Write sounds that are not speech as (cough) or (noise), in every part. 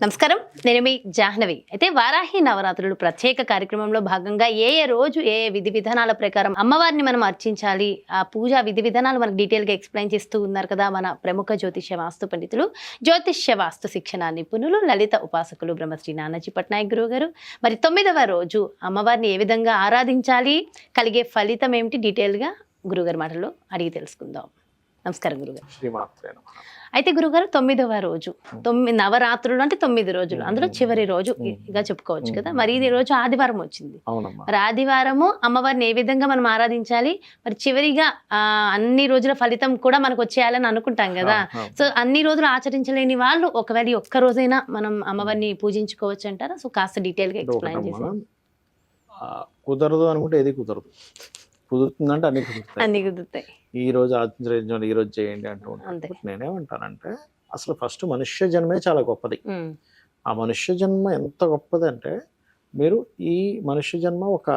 నమస్కారం. నేను మీ జాహ్నవి. అయితే వారాహి నవరాత్రులు ప్రత్యేక కార్యక్రమంలో భాగంగా ఏ ఏ రోజు ఏ ఏ విధి విధానాల ప్రకారం అమ్మవారిని మనం అర్చించాలి ఆ పూజా విధి విధానాలు మనకు డీటెయిల్గా ఎక్స్ప్లెయిన్ చేస్తూ ఉన్నారు కదా మన ప్రముఖ జ్యోతిష్య వాస్తు పండితులు. జ్యోతిష్య వాస్తు శిక్షణ నిపుణులు లలిత ఉపాసకులు బ్రహ్మశ్రీ నానాజీ పట్నాయక్ గురువు గారు. మరి తొమ్మిదవ రోజు అమ్మవారిని ఏ విధంగా ఆరాధించాలి కలిగే ఫలితం ఏమిటి డీటెయిల్గా గురుగారి మాటల్లో అడిగి తెలుసుకుందాం. నమస్కారం గురుగారు అయితే గురుగారు తొమ్మిదవ రోజు. తొమ్మిది నవరాత్రులు అంటే తొమ్మిది రోజులు. అందులో చివరి రోజు ఇగా చెప్పుకోవచ్చు కదా. మరి ఇది రోజు ఆదివారం వచ్చింది. మరి ఆదివారము అమ్మవారిని ఏ విధంగా మనం ఆరాధించాలి? మరి చివరిగా అన్ని రోజుల ఫలితం కూడా మనకు వచ్చేయాలని అనుకుంటాం కదా. సో అన్ని రోజులు ఆచరించలేని వాళ్ళు ఒకవేళ ఒక్క రోజైనా మనం అమ్మవారిని పూజించుకోవచ్చు అంటారా? సో కాస్త డీటెయిల్గా అంటే ఎక్స్ప్లెయిన్ చేసి కుదరదు అనుకుంటే ఏది కుదరదు. కుదురుతుందంటే అన్ని కుదురుతాయి. అన్ని కుదురుతాయి. ఈ రోజు ఆచరించండి ఈ రోజు చేయండి అంటూ. ఉంటారు. నేనేమంటానంటే అసలు ఫస్ట్ మనుష్య జన్మే చాలా గొప్పది. ఆ మనుష్య జన్మ ఎంత గొప్పది అంటే మీరు ఈ మనుష్య జన్మ ఒక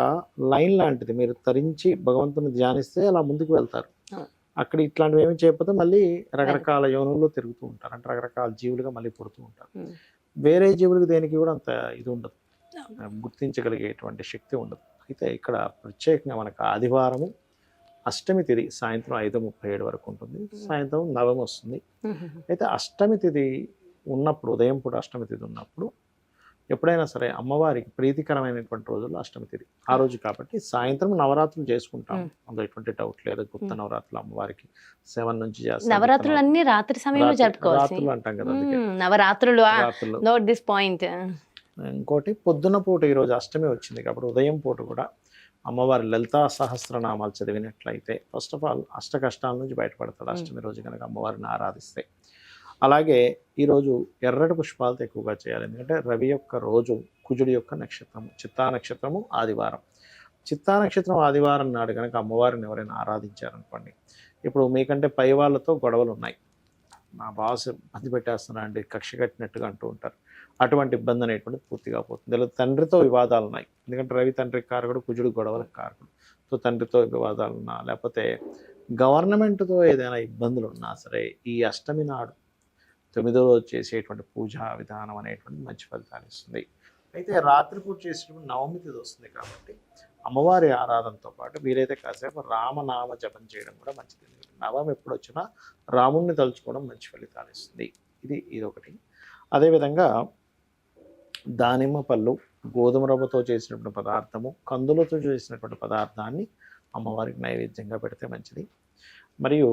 లైన్ లాంటిది. మీరు తరించి భగవంతుని ధ్యానిస్తే అలా ముందుకు వెళ్తారు. అక్కడ ఇట్లాంటివి ఏమి చేయకపోతే మళ్ళీ రకరకాల యోనుల్లో తిరుగుతూ ఉంటారు. అంటే రకరకాల జీవులుగా మళ్ళీ పుడుతూ ఉంటారు. వేరే జీవులకు దేనికి కూడా అంత ఇది ఉండదు. గుర్తించగలిగేటువంటి శక్తి ఉండదు. అయితే ఇక్కడ ప్రత్యేకంగా మనకు ఆదివారము అష్టమి తిథి సాయంత్రం ఐదు ముప్పై ఏడు వరకు ఉంటుంది. సాయంత్రం నవమి వస్తుంది. అయితే అష్టమి తిథి ఉన్నప్పుడు ఉదయం పూట అష్టమి తిథి ఉన్నప్పుడు ఎప్పుడైనా సరే అమ్మవారికి ప్రీతికరమైనటువంటి రోజుల్లో అష్టమి తిథి ఆ రోజు కాబట్టి సాయంత్రం నవరాత్రులు చేసుకుంటాం. అందులో ఎటువంటి డౌట్ లేదు. గుప్త. నవరాత్రులు అమ్మవారికి సెవెన్ నుంచి చేస్తాం నవరాత్రులు అన్ని రాత్రి సమయంలో జరుపుకోవాలి రాత్రులు అంటాం కదా నవరాత్రులు రాత్రులు నోట్ దిస్ పాయింట్. ఇంకోటి పొద్దున పూట ఈరోజు అష్టమి వచ్చింది కాబట్టి ఉదయం పూట కూడా అమ్మవారి లలితా సహస్రనామాలు చదివినట్లయితే ఫస్ట్ ఆఫ్ ఆల్ అష్ట కష్టాల నుంచి బయటపడతాడు అష్టమి రోజు కనుక అమ్మవారిని ఆరాధిస్తే. అలాగే ఈరోజు ఎర్రటి పుష్పాలతో ఎక్కువగా చేయాలి. ఎందుకంటే రవి యొక్క రోజు కుజుడి యొక్క నక్షత్రము చిత్తా నక్షత్రము ఆదివారం. చిత్తా నక్షత్రం ఆదివారం నాడు కనుక అమ్మవారిని ఎవరైనా ఆరాధించారనుకోండి ఇప్పుడు మీకంటే పై వాళ్ళతో గొడవలు ఉన్నాయి నా బాస్ ఇబ్బంది పెట్టేస్తున్నా అండి కక్ష కట్టినట్టుగా అంటూ ఉంటారు. అటువంటి ఇబ్బంది అనేటువంటిది పూర్తిగా పోతుంది. లేదా తండ్రితో వివాదాలు ఉన్నాయి. ఎందుకంటే రవి తండ్రి కారకుడు కుజుడు గొడవలకు కారకుడు సో తండ్రితో వివాదాలు ఉన్నా లేకపోతే గవర్నమెంట్తో ఏదైనా ఇబ్బందులు ఉన్నా సరే ఈ అష్టమి నాడు తొమ్మిదో రోజు చేసేటువంటి పూజా విధానం అనేటువంటి మంచి ఫలితాలు ఇస్తుంది. అయితే రాత్రిపూట చేసేటువంటి నవమి తిది వస్తుంది కాబట్టి అమ్మవారి ఆరాధనతో పాటు వీలైతే కాసేపు రామనామ జపం చేయడం కూడా మంచిది. నవం ఎప్పుడు వచ్చినా రాముణ్ణి తలుచుకోవడం మంచి ఫలితాలు ఇస్తుంది. ఇది ఇది ఒకటి అదేవిధంగా దానిమ్మ పళ్ళు గోధుమ రవ్వతో చేసినటువంటి పదార్థము కందులతో చేసినటువంటి పదార్థాన్ని అమ్మవారికి నైవేద్యంగా పెడితే మంచిది. మరియు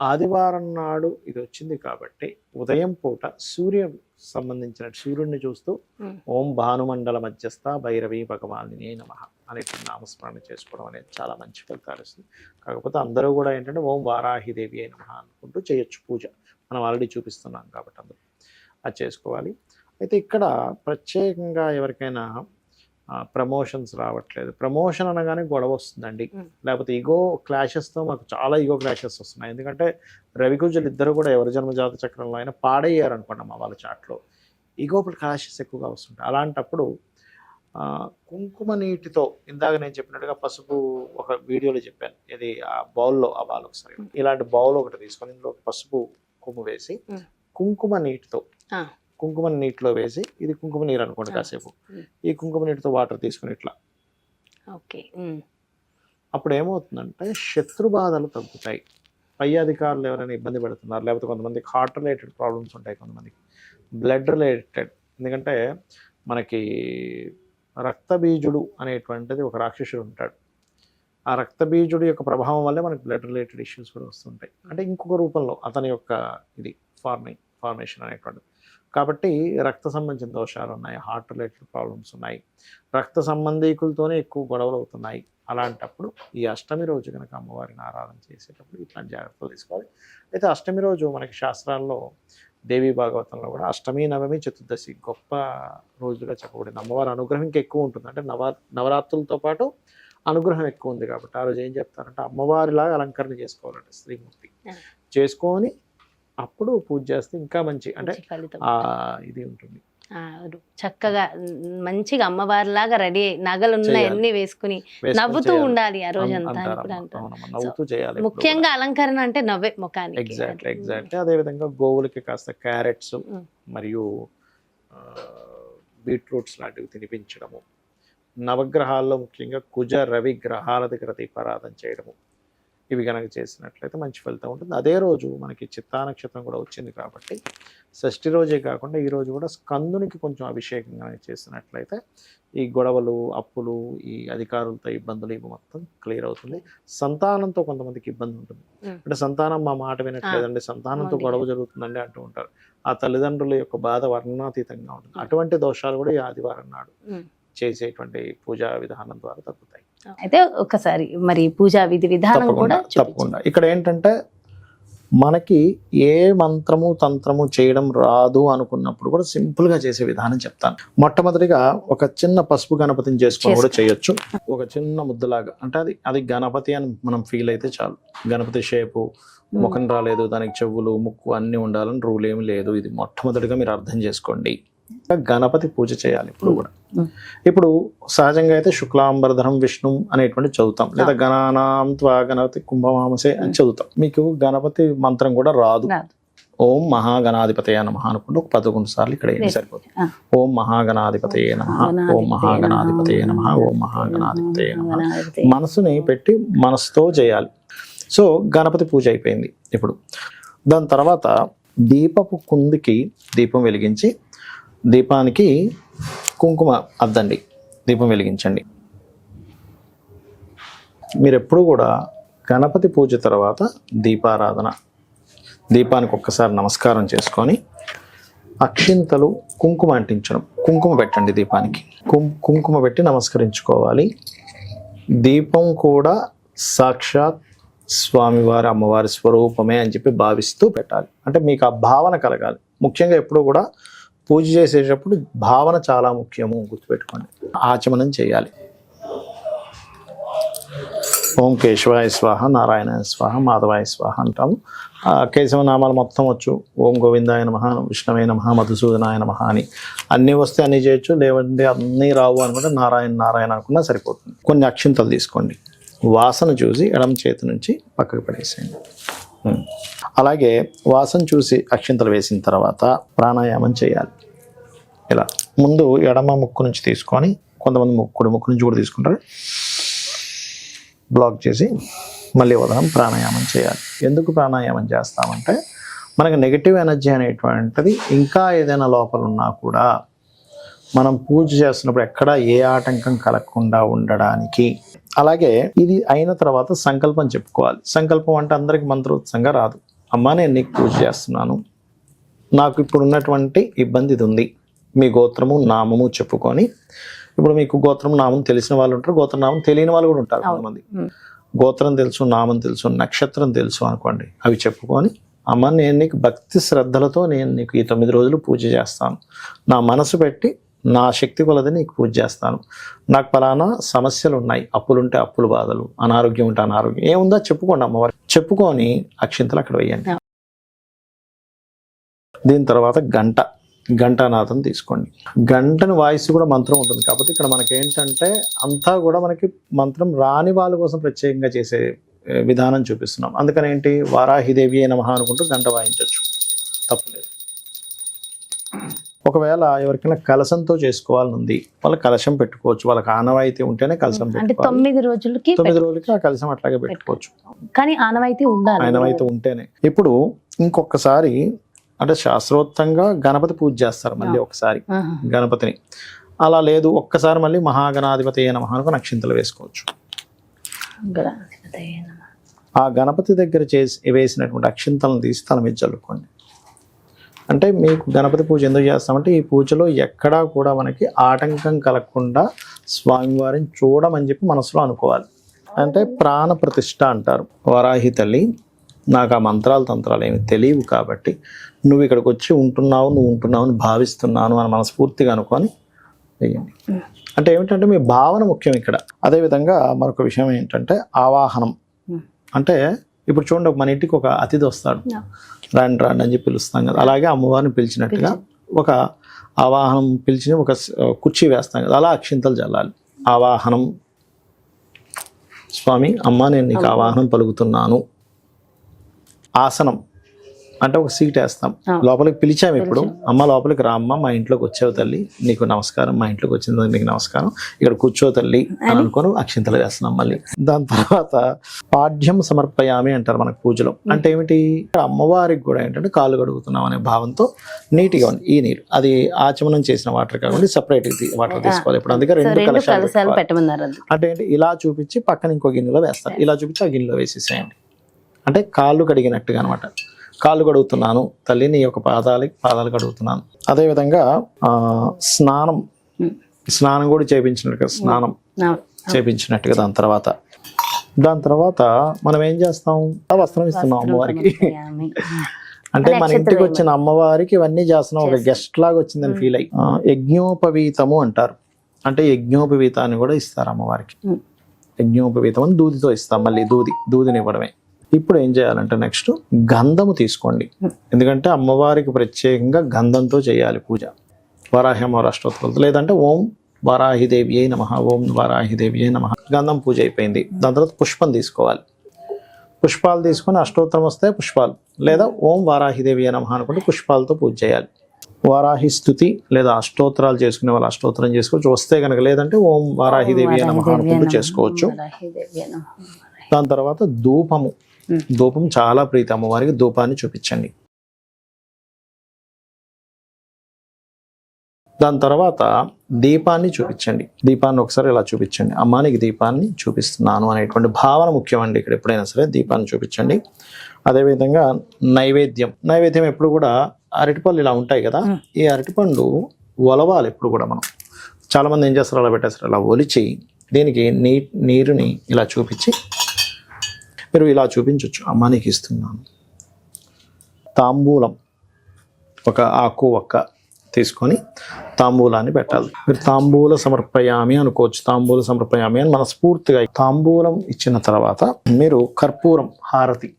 ఆదివారం నాడు ఇది వచ్చింది కాబట్టి ఉదయం పూట సూర్య సంబంధించిన సూర్యుడిని చూస్తూ. ఓం భానుమండల మధ్యస్థ భైరవి భగవాని నమ అనేటువంటి నామస్మరణ చేసుకోవడం అనేది చాలా మంచి ఫలితాలు ఇస్తుంది. కాకపోతే అందరూ కూడా ఏంటంటే ఓం వారాహిదేవి అయిన అనుకుంటూ చేయొచ్చు పూజ. మనం ఆల్రెడీ చూపిస్తున్నాం కాబట్టి అందరూ. అది చేసుకోవాలి. అయితే ఇక్కడ ప్రత్యేకంగా ఎవరికైనా ప్రమోషన్స్ రావట్లేదు. ప్రమోషన్ అనగానే గొడవ వస్తుందండి. లేకపోతే ఈగో క్లాషెస్తో మాకు చాలా ఈగో క్లాషెస్ వస్తున్నాయి. ఎందుకంటే రవికుజులు ఇద్దరు కూడా ఎవరి జన్మజాత చక్రంలో అయినా పాడయ్యారు అనుకోండి మా వాళ్ళ చాట్లో. ఈగో క్లాషెస్ ఎక్కువగా వస్తుంటాయి. అలాంటప్పుడు కుంకుమ నీటితో ఇందాక నేను చెప్పినట్టుగా పసుపు ఒక వీడియోలో చెప్పాను. ఇది ఆ బౌల్లో ఆ బాల్ ఒకసారి. ఇలాంటి బౌల్ ఒకటి తీసుకొని ఇందులో పసుపు కొమ్ము వేసి. కుంకుమ నీటితో. కుంకుమ నీటిలో వేసి ఇది కుంకుమ నీరు అనుకోండి. కాసేపు. ఈ కుంకుమ నీటితో వాటర్ తీసుకుని ఇట్లా. ఓకే. అప్పుడు ఏమవుతుందంటే శత్రు బాధలు తగ్గుతాయి. పై అధికారులు ఎవరైనా ఇబ్బంది పెడుతున్నారు లేకపోతే కొంతమందికి హార్ట్ రిలేటెడ్ ప్రాబ్లమ్స్ ఉంటాయి కొంతమందికి. బ్లడ్ రిలేటెడ్ ఎందుకంటే మనకి రక్తబీజుడు అనేటువంటిది ఒక రాక్షసుడు ఉంటాడు. ఆ రక్తబీజుడు యొక్క ప్రభావం వల్లే మనకి బ్లడ్ రిలేటెడ్ ఇష్యూస్ కూడా వస్తుంటాయి. అంటే ఇంకొక రూపంలో అతని యొక్క ఇది ఫార్మింగ్ ఫార్మేషన్ అనేటువంటిది. కాబట్టి రక్త సంబంధించిన దోషాలు ఉన్నాయి హార్ట్ రిలేటెడ్ ప్రాబ్లమ్స్ ఉన్నాయి. రక్త సంబంధీకులతోనే ఎక్కువ గొడవలు అవుతున్నాయి. అలాంటప్పుడు ఈ అష్టమి రోజు కనుక అమ్మవారిని ఆరాధన చేసేటప్పుడు ఇట్లాంటి జాగ్రత్తలు తీసుకోవాలి. అయితే అష్టమి రోజు మనకి శాస్త్రాల్లో దేవి భాగవతంలో కూడా అష్టమి నవమి చతుర్దశి గొప్ప రోజులుగా చెప్పబడింది. అమ్మవారి అనుగ్రహం ఇంకా ఎక్కువ ఉంటుంది. అంటే నవ నవరాత్రులతో పాటు అనుగ్రహం ఎక్కువ ఉంది కాబట్టి ఆ రోజు ఏం చెప్తారంటే అమ్మవారిలాగా అలంకరణ చేసుకోవాలంటే స్త్రీమూర్తి. చేసుకొని అప్పుడు పూజ చేస్తే ఇంకా మంచి అంటే ఇది ఉంటుంది. చక్కగా మంచిగా అమ్మవారిలాగా రెడీ నగలు ఉన్నాయి. అన్ని వేసుకుని నవ్వుతూ. ఉండాలి ఆ రోజంతా నవ్వుతూ చేయాలి ముఖ్యంగా అలంకరణ అంటే నవ్వే ముఖానికి ఎగ్జాక్ట్లీ ఎగ్జాక్ట్లీ అదే విధంగా గోవులకి కాస్త క్యారెట్స్. మరియు బీట్రూట్స్ లాంటివి తినిపించడము. నవగ్రహాల్లో ముఖ్యంగా కుజ రవి గ్రహాల దగ్గర దీపారాధన చేయడము. ఇవి కనుక చేసినట్లయితే మంచి ఫలితం ఉంటుంది. అదే రోజు మనకి చిత్తా నక్షత్రం కూడా వచ్చింది కాబట్టి షష్ఠి రోజే కాకుండా ఈ రోజు కూడా స్కందునికి కొంచెం అభిషేకం కనుక చేసినట్లయితే ఈ గొడవలు అప్పులు ఈ అధికారులతో ఇబ్బందులు ఇవి మొత్తం క్లియర్ అవుతుంది. సంతానంతో కొంతమందికి ఇబ్బంది ఉంటుంది. అంటే సంతానం మా మాట వినట్లేదండి సంతానంతో. గొడవ జరుగుతుందండి అంటూ ఉంటారు. ఆ తల్లిదండ్రుల యొక్క బాధ వర్ణనాతీతంగా ఉంటుంది. అటువంటి దోషాలు కూడా ఈ ఆదివారం నాడు. చేసేటువంటి పూజా విధానం ద్వారా తగ్గుతాయి. అయితే ఒకసారి మరి పూజా విధి విధానం కూడా తప్పకుండా. ఇక్కడ ఏంటంటే మనకి ఏ మంత్రము తంత్రము చేయడం రాదు అనుకున్నప్పుడు కూడా సింపుల్గా చేసే విధానం చెప్తాను. మొట్టమొదటిగా ఒక చిన్న పసుపు గణపతిని చేసుకొని కూడా చేయొచ్చు. ఒక చిన్న ముద్దలాగా అంటే అది అది గణపతి అని మనం ఫీల్ అయితే చాలు. గణపతి షేపు ముఖం రాలేదు దానికి చెవులు ముక్కు అన్ని ఉండాలని రూల్ ఏమి లేదు. ఇది మొట్టమొదటిగా మీరు అర్థం చేసుకోండి. గణపతి పూజ చేయాలి ఇప్పుడు కూడా. ఇప్పుడు సహజంగా అయితే శుక్లాంబరధరం విష్ణు అనేటువంటి చదువుతాం. లేదా గణానాం త్వా గణపతి కుంభమామసే అని చదువుతాం. మీకు గణపతి మంత్రం కూడా రాదు. ఓం మహాగణాధిపతయ నమ అనుకుంటూ ఒక పదకొండు సార్లు ఇక్కడ ఏం సరిపోతుంది. ఓం మహాగణాధిపతయ నమ ఓం మహాగణాధిపతయ నమ ఓం మహాగణాధిపతయ నమ. మనసుని పెట్టి మనసుతో చేయాలి. సో గణపతి పూజ అయిపోయింది ఇప్పుడు. దాని తర్వాత దీపపు కుందికి దీపం వెలిగించి దీపానికి కుంకుమ అద్దండి. దీపం వెలిగించండి. మీరు ఎప్పుడు కూడా గణపతి పూజ తర్వాత దీపారాధన దీపానికి ఒక్కసారి నమస్కారం చేసుకొని అక్షింతలు కుంకుమ అంటించడం కుంకుమ పెట్టండి దీపానికి. కుం- కుంకుమ పెట్టి నమస్కరించుకోవాలి. దీపం కూడా సాక్షాత్ స్వామివారి అమ్మవారి స్వరూపమే అని చెప్పి భావిస్తూ పెట్టాలి. అంటే మీకు ఆ భావన కలగాలి. ముఖ్యంగా ఎప్పుడు కూడా పూజ చేసేటప్పుడు భావన చాలా ముఖ్యము గుర్తుపెట్టుకోండి. ఆచమనం చేయాలి. ఓం కేశవాయ స్వాహ నారాయణ స్వాహ మాధవాయ స్వాహ అంటాము. కేశవ నామాలు మొత్తం వచ్చు. ఓం గోవిందాయ నమ విష్ణువే నమ మధుసూదనాయ నమ అని. అన్నీ వస్తే అన్నీ చేయొచ్చు లేవంటే అన్నీ రావు అనుకుంటే నారాయణ నారాయణ అనుకున్నా సరిపోతుంది. కొన్ని అక్షింతలు తీసుకోండి. వాసన చూసి ఎడమ చేతి నుంచి పక్కకు పడేసేయండి. అలాగే వాసన చూసి అక్షింతలు వేసిన తర్వాత ప్రాణాయామం చేయాలి. ఇలా ముందు ఎడమ ముక్కు నుంచి తీసుకొని కొంతమంది ముక్కుడు ముక్కు నుంచి కూడా తీసుకుంటారు. బ్లాక్ చేసి మళ్ళీ ఉదయం ప్రాణాయామం చేయాలి. ఎందుకు ప్రాణాయామం చేస్తామంటే మనకు నెగిటివ్ ఎనర్జీ అనేటువంటిది ఇంకా ఏదైనా లోపల ఉన్నా కూడా మనం పూజ చేస్తున్నప్పుడు ఎక్కడ ఏ ఆటంకం కలగకుండా ఉండడానికి అలాగే ఇది అయిన తర్వాత సంకల్పం చెప్పుకోవాలి. సంకల్పం అంటే అందరికి మంత్రోత్సంగా రాదు. అమ్మా నేను నీకు పూజ చేస్తున్నాను. నాకు ఇప్పుడు ఉన్నటువంటి ఇబ్బంది ఇది ఉంది. మీ గోత్రము నామము చెప్పుకొని ఇప్పుడు మీకు గోత్రం నామం తెలిసిన వాళ్ళు ఉంటారు. గోత్ర నామం తెలియని వాళ్ళు కూడా ఉంటారు కొంతమంది. గోత్రం తెలుసు నామం తెలుసు నక్షత్రం తెలుసు అనుకోండి. అవి చెప్పుకొని అమ్మ నేను నీకు భక్తి శ్రద్ధలతో నేను నీకు ఈ తొమ్మిది రోజులు పూజ చేస్తాను. నా మనసు పెట్టి నా శక్తి కొలది నీకు పూజ చేస్తాను. నాకు పలానా సమస్యలు ఉన్నాయి అప్పులుంటే అప్పులు బాధలు. అనారోగ్యం ఉంటే అనారోగ్యం. ఏముందో చెప్పుకోండి అమ్మవారు. చెప్పుకొని అక్షింతలు అక్కడ వేయండి. దీని తర్వాత గంట. గంటానాథం తీసుకోండి. గంటను వాయిస్ కూడా మంత్రం ఉంటుంది. కాబట్టి ఇక్కడ మనకి ఏంటంటే అంతా కూడా మనకి మంత్రం రాని వాళ్ళ కోసం ప్రత్యేకంగా చేసే విధానం చూపిస్తున్నాం. అందుకని ఏంటి వారాహిదేవి నమః అనుకుంటూ గంట వాయించవచ్చు తప్పలేదు. ఒకవేళ ఎవరికైనా కలశంతో చేసుకోవాలని ఉంది వాళ్ళ కలశం పెట్టుకోవచ్చు. వాళ్ళకి ఆనవాయితీ ఉంటేనే కలశం అంటే తొమ్మిది రోజులకి తొమ్మిది రోజులకి ఆ కలశం అట్లాగే పెట్టుకోవచ్చు. కానీ ఆనవాయితీ ఉండాలి. ఆనవాయితీ ఉంటేనే. ఇప్పుడు ఇంకొకసారి అంటే శాస్త్రోక్తంగా గణపతి పూజ చేస్తారు మళ్ళీ ఒకసారి. గణపతిని. అలా లేదు ఒక్కసారి మళ్ళీ మహాగణాధిపతి అయిన మహానుకు నక్షింతలు వేసుకోవచ్చు. ఆ గణపతి దగ్గర చేసి వేసినటువంటి అక్షింతలను తీసి తల మీద చల్లుకోండి. అంటే మీకు గణపతి పూజ ఎందుకు చేస్తామంటే ఈ పూజలో ఎక్కడా కూడా మనకి ఆటంకం కలగకుండా స్వామివారిని చూడమని చెప్పి మనసులో అనుకోవాలి. అంటే ప్రాణ ప్రతిష్ఠ అంటారు. వరాహి తల్లి నాకు ఆ మంత్రాలు తంత్రాలు ఏమి తెలియవు కాబట్టి నువ్వు ఇక్కడికి వచ్చి ఉంటున్నావు నువ్వు ఉంటున్నావు అని భావిస్తున్నాను అని మనస్ఫూర్తిగా అనుకొని వెయ్యండి. అంటే ఏమిటంటే మీ భావన ముఖ్యం ఇక్కడ. అదేవిధంగా మరొక విషయం ఏంటంటే ఆవాహనం. అంటే ఇప్పుడు చూడండి మన ఇంటికి ఒక అతిథి వస్తాడు. రాండి రాండి అని చెప్పి పిలుస్తాం కదా. అలాగే అమ్మవారిని పిలిచినట్టుగా ఒక ఆవాహనం పిలిచి ఒక కుర్చీ వేస్తాం కదా. అలా అక్షింతలు చల్లాలి. ఆవాహనం. స్వామి అమ్మ నేను నీకు ఆవాహనం పలుకుతున్నాను. ఆసనం. అంటే ఒక సీట్ వేస్తాం. లోపలికి పిలిచాము ఇప్పుడు. అమ్మ లోపలికి రా అమ్మ మా ఇంట్లోకి వచ్చావు తల్లి. నీకు నమస్కారం మా ఇంట్లోకి వచ్చింది నీకు నమస్కారం. ఇక్కడ కూర్చో తల్లి అనుకొని అక్షింతలు వేస్తున్నాం మళ్ళీ. దాని తర్వాత పాఠ్యం సమర్పయామి అంటారు మనకు పూజలో. అంటే ఏమిటి? అమ్మవారికి కూడా ఏంటంటే కాళ్ళు కడుగుతున్నాం అనే భావంతో నీట్గా ఉంది ఈ నీరు. అది ఆచమనం చేసిన వాటర్ కాకుండా సపరేట్ వాటర్ తీసుకోవాలి. ఇప్పుడు అందుకే రెండు కలశాలు అంటే ఏంటి? ఇలా చూపించి పక్కన ఇంకో గిన్నెలో వేస్తారు. ఇలా చూపించి ఆ గిన్నెలో వేసేసేయండి. అంటే కాళ్ళు కడిగినట్టుగా అనమాట కాళ్ళు కడుగుతున్నాను తల్లి నీ యొక్క పాదాలకి పాదాలు కడుగుతున్నాను. అదేవిధంగా ఆ, స్నానం. స్నానం కూడా చేపించినట్టుగా స్నానం. చేపించినట్టుగా దాని తర్వాత. దాని తర్వాత మనం ఏం చేస్తాం? వస్త్రం ఇస్తున్నాం అమ్మవారికి. (laughs) అంటే మన ఇంటికి వచ్చిన అమ్మవారికి ఇవన్నీ చేస్తున్నాం ఒక గెస్ట్ లాగా వచ్చిందని ఫీల్ అయ్యి. యజ్ఞోపవీతము అంటారు. అంటే యజ్ఞోపవీతాన్ని కూడా ఇస్తారు అమ్మవారికి. యజ్ఞోపవీతం అని దూదితో ఇస్తాం మళ్ళీ దూది దూదిని ఇవ్వడమే. ఇప్పుడు ఏం చేయాలంటే నెక్స్ట్ గంధము తీసుకోండి. ఎందుకంటే అమ్మవారికి ప్రత్యేకంగా గంధంతో చేయాలి పూజ. వరాహి అమ్మవారి అష్టోత్తరాలతో లేదంటే ఓం వారాహిదేవి అయి నమ ఓం వారాహిదేవి అయి నమ. గంధం పూజ అయిపోయింది. దాని తర్వాత పుష్పం తీసుకోవాలి. పుష్పాలు తీసుకొని అష్టోత్తరం వస్తే పుష్పాలు. లేదా ఓం వారాహిదేవి అయి నమ అనుకుంటే పుష్పాలతో పూజ చేయాలి. వారాహి స్థుతి లేదా అష్టోత్తరాలు చేసుకునే వాళ్ళు అష్టోత్తరం చేసుకోవచ్చు. వస్తే కనుక లేదంటే ఓం వారాహిదేవి అయి నమ అనుకుంటూ చేసుకోవచ్చు. దాని తర్వాత ధూపము. ధూపం చాలా ప్రీతి అమ్మవారికి ధూపాన్ని చూపించండి. దాని తర్వాత దీపాన్ని చూపించండి. దీపాన్ని ఒకసారి ఇలా చూపించండి. అమ్మానికి దీపాన్ని చూపిస్తున్నాను అనేటువంటి భావన ముఖ్యమండి. ఇక్కడ ఎప్పుడైనా సరే దీపాన్ని చూపించండి. అదేవిధంగా నైవేద్యం. నైవేద్యం ఎప్పుడు కూడా అరటిపళ్ళు ఇలా ఉంటాయి కదా. ఈ అరటిపండు ఒలవాలి ఎప్పుడు కూడా మనం. చాలా మంది ఏం చేస్తారు? అలా పెట్టేస్తారు. అలా ఒలిచి దీనికి నీ నీరుని ఇలా చూపించి మీరు ఇలా చూపించవచ్చు అమ్మ నీకు ఇస్తున్నాను. తాంబూలం. ఒక ఆకు ఒక్క తీసుకొని తాంబూలాన్ని పెట్టాలి. మీరు తాంబూల సమర్పయామి అనుకోవచ్చు. తాంబూల సమర్పయామి అని మనస్ఫూర్తిగా తాంబూలం ఇచ్చిన తర్వాత మీరు కర్పూరం హారతి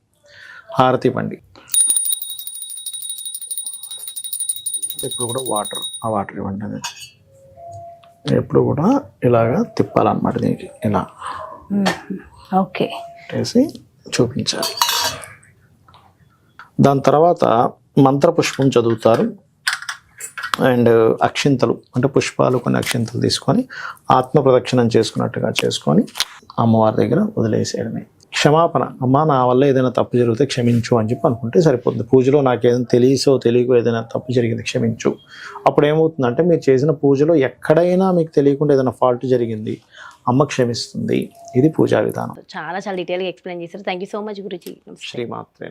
హారతి పండి. ఎప్పుడు కూడా వాటర్ ఆ వాటర్ ఇవ్వండి అది. ఎప్పుడు కూడా ఇలాగా తిప్పాలన్నమాట దీనికి. ఇలా. ఓకే. వేసి చూపించాలి. దాని తర్వాత మంత్రపుష్పం చదువుతారు. అండ్ అక్షింతలు అంటే పుష్పాలు కొన్ని అక్షింతలు తీసుకొని ఆత్మ ప్రదక్షిణం చేసుకున్నట్టుగా చేసుకొని అమ్మవారి దగ్గర వదిలేసేయడమే. క్షమాపణ. అమ్మ నా వల్ల ఏదైనా తప్పు జరిగితే క్షమించు అని చెప్పి అనుకుంటే సరిపోతుంది. పూజలో నాకు ఏదైనా తెలియసో తెలియకో ఏదైనా తప్పు జరిగింది క్షమించు. అప్పుడు ఏమవుతుందంటే మీరు చేసిన పూజలో ఎక్కడైనా మీకు తెలియకుండా ఏదైనా ఫాల్ట్ జరిగింది అమ్మ క్షమిస్తుంది. ఇది పూజా విధానం. చాలా చాలా డీటెయిల్గా ఎక్స్ప్లెయిన్ చేశారు. Thank you so much Guruji. శ్రీమాత్రే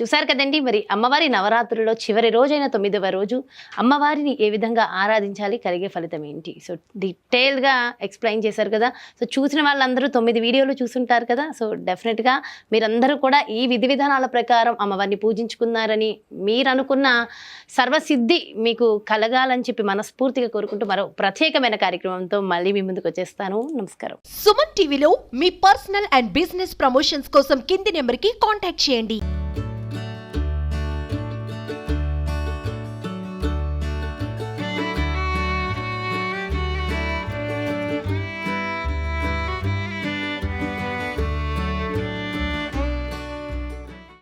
చూసారు కదండి. మరి అమ్మవారి నవరాత్రుల్లో చివరి రోజైన తొమ్మిదవ రోజు అమ్మవారిని ఏ విధంగా ఆరాధించాలి కలిగే ఫలితం ఏంటి? సో డీటెయిల్గా ఎక్స్ప్లెయిన్ చేశారు కదా. సో చూసిన వాళ్ళందరూ తొమ్మిది వీడియోలు చూసుంటారు కదా. సో డెఫినెట్గా మీరందరూ కూడా ఈ విధి విధానాల ప్రకారం అమ్మవారిని పూజించుకున్నారని మీరు అనుకున్న సర్వసిద్ధి మీకు కలగాలని చెప్పి మనస్ఫూర్తిగా కోరుకుంటూ మరో ప్రత్యేకమైన కార్యక్రమంతో మళ్ళీ మీ ముందుకు వచ్చేస్తాను. నమస్కారం. సుమన్ టీవీలో మీ పర్సనల్ అండ్ బిజినెస్ ప్రమోషన్స్ కోసం కింది నెంబర్కి కాంటాక్ట్ చేయండి.